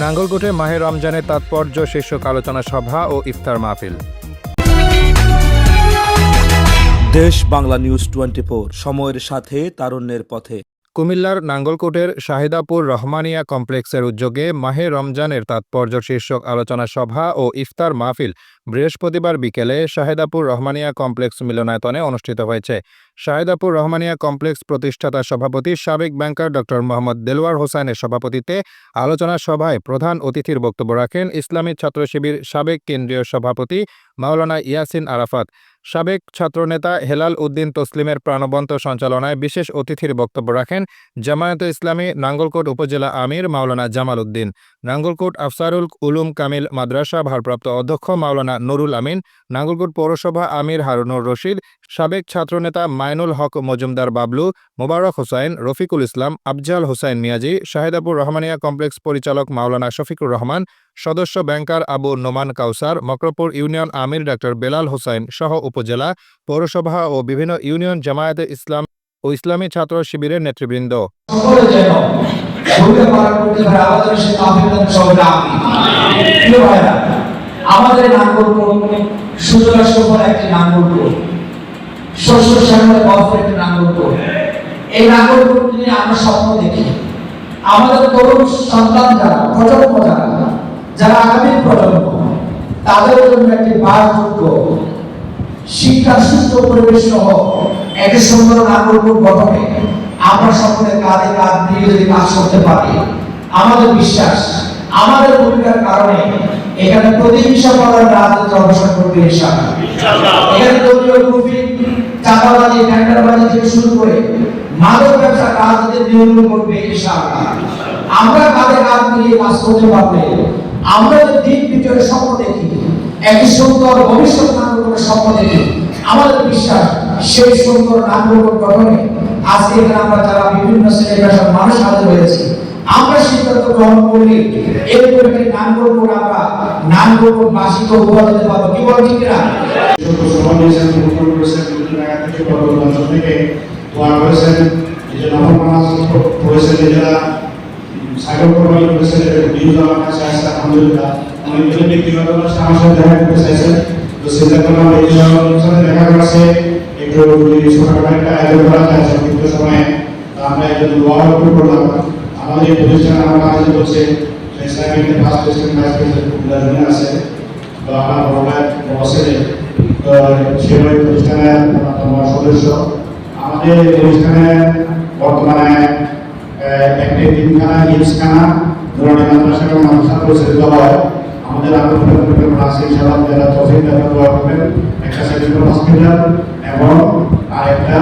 নাঙ্গলকোটে মাহে রমজানের তাৎপর্য শীর্ষক আলোচনা সভা ও ইফতার মাহফিল। দেশ বাংলা নিউজ টোয়েন্টি সময়ের সাথে তারুণ্যের পথে। কুমিল্লার নাঙ্গলকোটের শাহিদাপুর রহমানিয়া কমপ্লেক্সের উদ্যোগে মাহে রমজানের তাৎপর্য শীর্ষক আলোচনা সভা ও ইফতার মাহফিল বৃহস্পতিবার বিকেলে শাহেদাপুর রহমানিয়া কমপ্লেক্স মিলনায়তনে অনুষ্ঠিত হয়েছে। শাহেদাপুর রহমানিয়া কমপ্লেক্স প্রতিষ্ঠাতা সভাপতি সাবেক ব্যাংকার ড মোহাম্মদ দেলোয়ার হোসেনের সভাপতিত্বে আলোচনা সভায় প্রধান অতিথির বক্তব্য রাখেন ইসলামী ছাত্র শিবির সাবেক কেন্দ্রীয় সভাপতি মাওলানা ইয়াসিন আরাফাত। সাবেক ছাত্রনেতা হেলাল উদ্দিন তসলিমের প্রাণবন্ত সঞ্চালনায় বিশেষ অতিথির বক্তব্য রাখেন জামায়াতে ইসলামী নাঙ্গলকোট উপজেলা আমির মাওলানা জামাল উদ্দিন, নাঙ্গলকোট আফসারুল উলুম কামিল মাদ্রাসা ভারপ্রাপ্ত অধ্যক্ষ মাওলানা নুরুল আমিন, নাঙ্গলকোট পৌরসভা আমির হারুনুর রশিদ, সাবেক ছাত্রনেতা মাইনুল হক মজুমদার বাবলু, মোবারক হোসাইন, রফিকুল ইসলাম, আফজাল হোসাইন মিয়াজি, শাহেদাপুর রহমানিয়া কমপ্লেক্স পরিচালক মাওলানা শফিকুর রহমান সদস্য ব্যাংকার আবু নোমান কাউসার, মকরপুর ইউনিয়ন আমির ডাক্তার বেলাল হোসাইন সহ উপজেলা, পৌরসভা ও বিভিন্ন ইউনিয়ন জামায়াতে ইসলাম ও ইসলামী ছাত্র শিবিরের নেতৃবৃন্দ। আমাদের আমরা স্বপ্ন দেখি। আমাদের তরুণ সন্তান যারা, প্রজন্ম যারা যারা আগামী প্রজন্ম, তাদের জন্য একটি বাসযোগ্য শিক্ষা সুস্থ পরিবেশ সহ একটি সুন্দর নাগরিক গঠনে আমরা সকলে কাঁধে কাঁধ মিলিয়ে যদি কাজ করতে পারি, আমাদের বিশ্বাস, আমাদের ভূমিকার কারণে এখানে প্রতিহিংসা করার রাজনীতি অবসর করবে এখানে দলীয় গ্রুপিং চাঁদাবাজি টেন্ডারবাজি থেকে শুরু করে মাদক ব্যবসা রাজনীতি নিয়ন্ত্রণ করবে ইনশাআল্লাহ। আমরা কাঁধে কাঁধ মিলিয়ে কাজ করতে পারলে আমরা যে দিন ভিতরে স্বপ্ন দেখি, একটি সুন্দর ভবিষ্যৎ নাগরিকের স্বপ্ন দেখি, আমাদের বিশ্বাস সেই সুন্দর নাগরিক গঠনে আজকে আমরা যারা বিভিন্ন শ্রেণি পেশার মানুষ হাজির হয়েছি, আমরা সিদ্ধান্ত গ্রহণ করলে এরকম একটি নাগরিক আমরা নাগরিক বাসীকে উপহার দিতে পারব। কি বল ঠিক না থেকে বড় থেকে দোয়া এই সাইকেল কোরবানি করেছেন নিউজ আমার কাছে আসছে আলহামদুলিল্লাহ। অনেকজন ব্যক্তিগত আমার সাথে দেখা করতে চাইছেন তো সেটা করলাম এই অনুষ্ঠানে দেখা গেছে একটু ছোটখাটো একটা আয়োজন করা যায়, সংক্ষিপ্ত সময়ে আমরা একজন দোয়া আমাদের প্রতিষ্ঠানে প্রেসিডেন্ট প্রেসিডেন্ট বর্তমানে একটি তিনখানা হিমসখানা দুরানি মাদ্রাসা এবং মাদ্রাসা পরিচালিত হয় আমাদের আরও পরিকল্পনা আছে ইনশাআল্লাহ যারা দোয়া একটা সেন্ট্রাল হসপিটাল এবং আরেকটা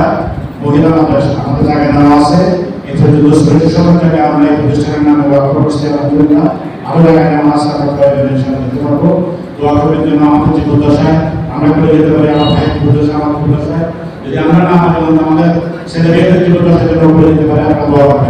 মহিলা মাদ্রাসা আমাদের জায়গা নেওয়া আছে এতে যদি শ্রেণি সবার জায়গায় আমরা নামে জায়গায় আছে আমরা প্রয়োজন পারব দোয়া জন্য আমাদের যে দুর্দশায় আমরা করে যেতে পারি আমার ভাই দুর্দশা আমার দুর্দশায় যদি আমরা না পারি আমাদের ছেলে মেয়েদের যেন করে যেতে পারে, আমরা দোয়া করবেন